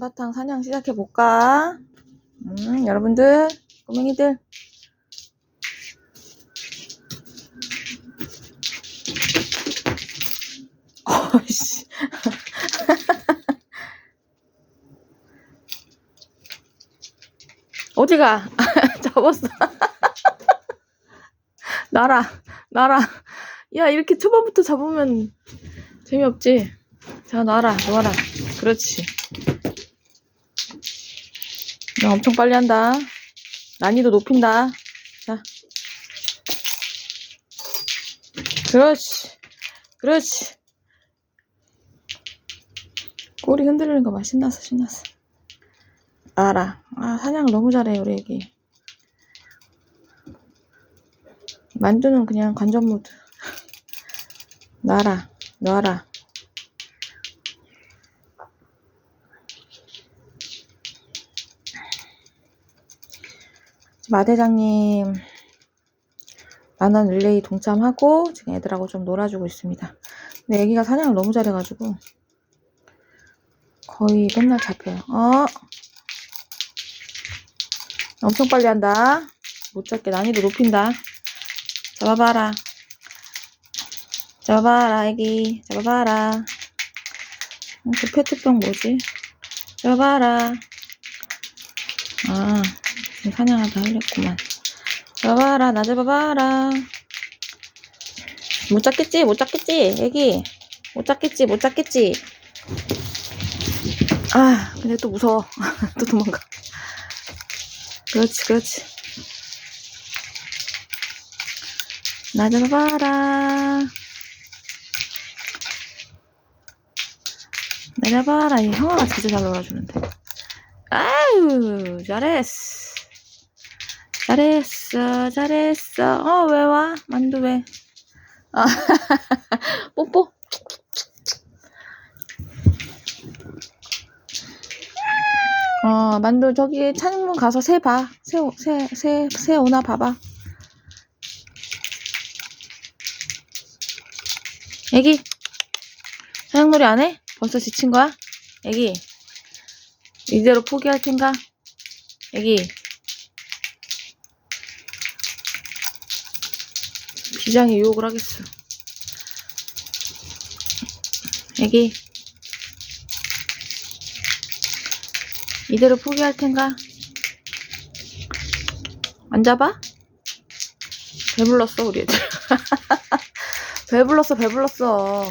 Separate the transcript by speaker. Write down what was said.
Speaker 1: 한바탕 사냥 시작해 볼까? 음, 여러분들, 꼬맹이들. 어이씨. 어디 가? 잡았어. 나라, 나라. 야, 이렇게 초반부터 잡으면 재미없지? 자, 놔라, 놓아라. 그렇지. 나 엄청 빨리 한다. 난이도 높인다. 자. 그렇지. 그렇지. 꼬리 흔들리는 거 봐. 신났어, 신났어. 알아. 아, 사냥을 너무 잘해, 우리 애기. 만두는 그냥 관전 모드. 놔라, 놔라. 마 대장님 만원 릴레이 동참하고 지금 애들하고 좀 놀아주고 있습니다. 근데 애기가 사냥을 너무 잘해가지고 거의 맨날 잡혀요. 어? 엄청 빨리 한다. 못 잡게 난이도 높인다. 잡아봐라. 잡아봐라 애기. 잡아봐라. 어, 그 페트병 뭐지? 잡아봐라. 아. 사냥하다 흘렸구만. 잡아라, 나 잡아봐라. 못 잡겠지? 못 잡겠지? 애기. 못 잡겠지? 못 잡겠지? 아, 근데 또 무서워. 또 도망가. 그렇지, 그렇지. 나 잡아봐라. 나 잡아라. 이 형아가 진짜 잘 놀아주는데. 아유, 잘했어. 잘했어, 잘했어. 어, 왜 와? 만두 왜? 아, 뽀뽀. 어, 만두 저기 창문 가서 새 봐. 새, 오- 새, 새, 새 오나 봐봐. 애기, 사냥놀이 안 해? 벌써 지친 거야? 애기, 이대로 포기할 텐가? 애기, 비장의 유혹을 하겠어. 애기, 이대로 포기할 텐가? 안 잡아? 배불렀어, 우리 애들. 배불렀어, 배불렀어.